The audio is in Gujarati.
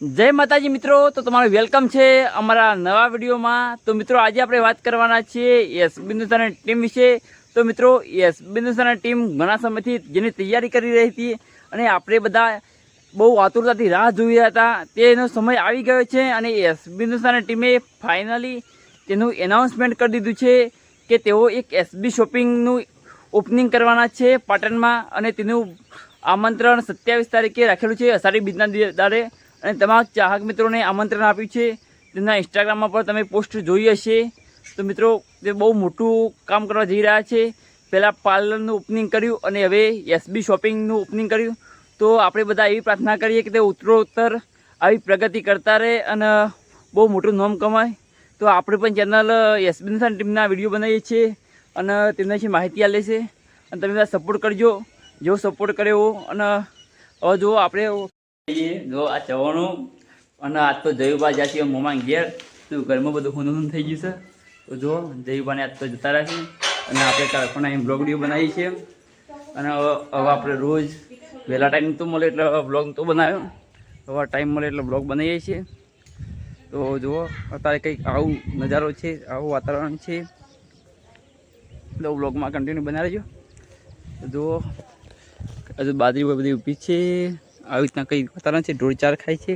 જય માતાજી મિત્રો, તો તમારું વેલકમ છે અમારા નવા વિડીયોમાં. તો મિત્રો, આજે આપણે વાત કરવાના છીએ યસ બિંદુસાની ટીમ વિશે. તો મિત્રો, યસ બિંદુસાની ટીમ ઘણા સમયથી જેની તૈયારી કરી રહી હતી અને આપણે બધા બહુ આતુરતાથી રાહ જોઈ રહ્યા હતા. તેનો સમય આવી ગયો છે અને યસ બિંદુસાની ટીમે ફાઇનલી તેનું એનાઉન્સમેન્ટ કરી દીધું છે કે તેઓ એક એસબી શોપિંગનું ઓપનિંગ કરવાના છે પાટણમાં અને તેનું આમંત્રણ સત્યાવીસ તારીખે રાખેલું છે અષાઢી બીજના દાડે. અને તમામ ચાહક મિત્રોને આમંત્રણ આપ્યું છે. તેમના ઇન્સ્ટાગ્રામમાં પણ તમે પોસ્ટ જોઈ હશે. તો મિત્રો, તે બહુ મોટું કામ કરવા જઈ રહ્યા છે. પહેલાં પાર્લરનું ઓપનિંગ કર્યું અને હવે એસબી શોપિંગનું ઓપનિંગ કર્યું. તો આપણે બધા એવી પ્રાર્થના કરીએ કે તે ઉત્તરોત્તર આવી પ્રગતિ કરતા રહે અને બહુ મોટું નામ કમાય. તો આપણે પણ ચેનલ એસબી ટીમના વીડિયો બનાવીએ છીએ અને તેમના વિશે માહિતી આપે છે અને તમે બધા સપોર્ટ કરજો. જેવો સપોર્ટ કરે એવો અને હવે જો આપણે જો આ ચવાણું અને આજ તો જયુબા જ્યાં છે મોમાં ઘેર, તો ઘરમાં બધું હું થઈ ગયું છે. તો જો, જયુબાને આજ તો જતા છે અને આપણે કારખાના અહીં બ્લોગ બનાવી છીએ. અને હવે આપણે રોજ વહેલા ટાઈમ તો મળે એટલે બ્લોગ તો બનાવ્યો. હવે ટાઈમ મળે એટલે બ્લોગ બનાવીએ છીએ. તો જુઓ અત્યારે કંઈક આવું નજારો છે, આવું વાતાવરણ છે. એટલે બ્લોગમાં કન્ટિન્યુ બનાવી તો જુઓ હજુ બાજરી બધી ઊભી છે. આવી રીતના કંઈ વાતાવરણ છે ઢોળ ચાર ખાય છે.